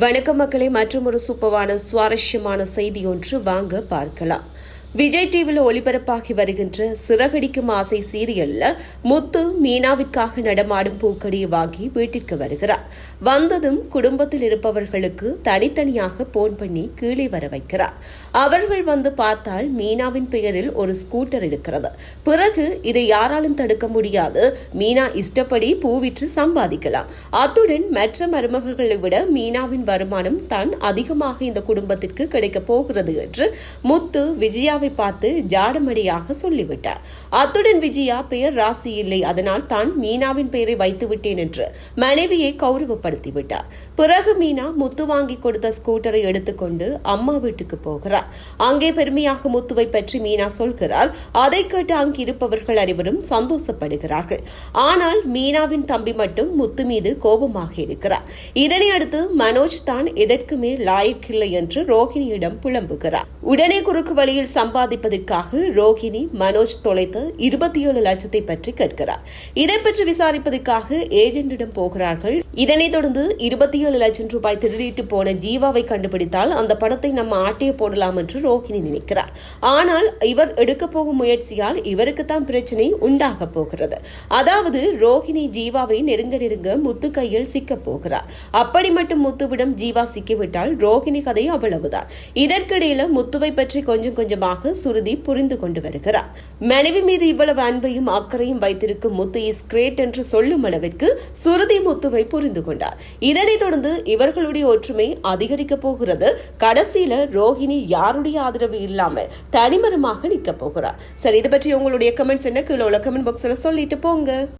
வணக்கம் மக்களை மற்றும் ஒரு சூப்பரான சுவாரஸ்யமான செய்தி ஒன்று வாங்க பார்க்கலாம். விஜய் டிவியில் ஒளிபரப்பாகி வருகின்ற சிறகடிக்கும் ஆசை சீரியல்ல முத்து மீனாவிற்காக நடமாடும் பூக்கடியை வாங்கி வீட்டிற்கு வருகிறார். வந்ததும் குடும்பத்தில் இருப்பவர்களுக்கு தனித்தனியாக போன் பண்ணி கீழே வர வைக்கிறார். அவர்கள் வந்து பார்த்தால் மீனாவின் பெயரில் ஒரு ஸ்கூட்டர் இருக்கிறது. பிறகு இதை யாராலும் தடுக்க முடியாது. மீனா இஷ்டப்படி பூ விற்று சம்பாதிக்கலாம். அத்துடன் மற்ற மருமகள்களை விட மீனாவின் வருமானம் தான் அதிகமாக இந்த குடும்பத்திற்கு கிடைக்கப் போகிறது என்று முத்து விஜயா விஜயாவை பார்த்து ஜாடமடியாக சொல்லிவிட்டார். அத்துடன் விஜயா பெயர் ராசி இல்லை. அதனால் தான் மீனாவின் பெயரை வைத்து விட்டேன் என்று மனைவியை கௌரவப்படுத்திவிட்டார். பிறகு மீனா முத்து வாங்கி கொடுத்த ஸ்கூட்டரை எடுத்துக்கொண்டு அம்மா வீட்டுக்கு போகிறார். அங்கே பெருமையாக முத்துவை பற்றி மீனா சொல்கிறார் அதை கேட்டு அங்கு இருப்பவர்கள் அனைவரும் சந்தோஷப்படுகிறார்கள். ஆனால் மீனாவின் தம்பி மட்டும் முத்து மீது கோபமாக இருக்கிறார். இதனை அடுத்து மனோஜ் தான் எதற்குமே லாயக்கில்லை என்று ரோஹிணியிடம் புலம்புகிறார். உடனே குறுக்கு வழியில் சம்பாதிப்பதற்காக ரோகிணி மனோஜ் தொலைத்த இருபத்தி ஏழு லட்சத்தை பற்றி கேட்கிறார். இதை பற்றி விசாரிப்பதற்காக ஏஜென்டிடம் போகிறார்கள். இதனைத் தொடர்ந்து இருபத்தி ஏழு லட்சம் ரூபாய் திருடிட்டு போன ஜீவாவை கண்டுபிடித்தால் அந்த பணத்தை நம்ம ஆட்டைய போடலாம் என்று ரோகிணி நினைக்கிறார். ஆனால் இவர் எடுக்க போகும் முயற்சியால் இவருக்கு தான் பிரச்சனை உண்டாக போகிறது. அதாவது ரோஹிணி ஜீவாவை நெருங்க நெருங்க முத்து கையில் சிக்கப் போகிறார். அப்படி மட்டும் முத்துவிடம் ஜீவா சிக்கிவிட்டால் ரோஹிணி கதை அவ்வளவுதான். இதற்கிடையில முத்துவை பற்றி கொஞ்சம் கொஞ்சமாக சுருதி புரிந்து கொண்டு வருகிறார். மனைவி மீது இவ்வளவு அன்பையும் அக்கறையும் வைத்திருக்கும் முத்து இஸ் கிரேட் என்று சொல்லும் அளவிற்கு சுருதி முத்துவை புரிந்து கொண்டார். இதனைத் தொடர்ந்து இவர்களுடைய ஒற்றுமை அதிகரிக்கப் போகிறது. கடைசியில ரோஹிணி யாருடைய ஆதரவு இல்லாம தனிமரமாக நிற்க போகிறார். சரி இதை பற்றி உங்களுடைய கமெண்ட்ஸ் என்ன? கீழே உள்ள கமெண்ட் பாக்ஸ்ல சொல்லிட்டு போங்க.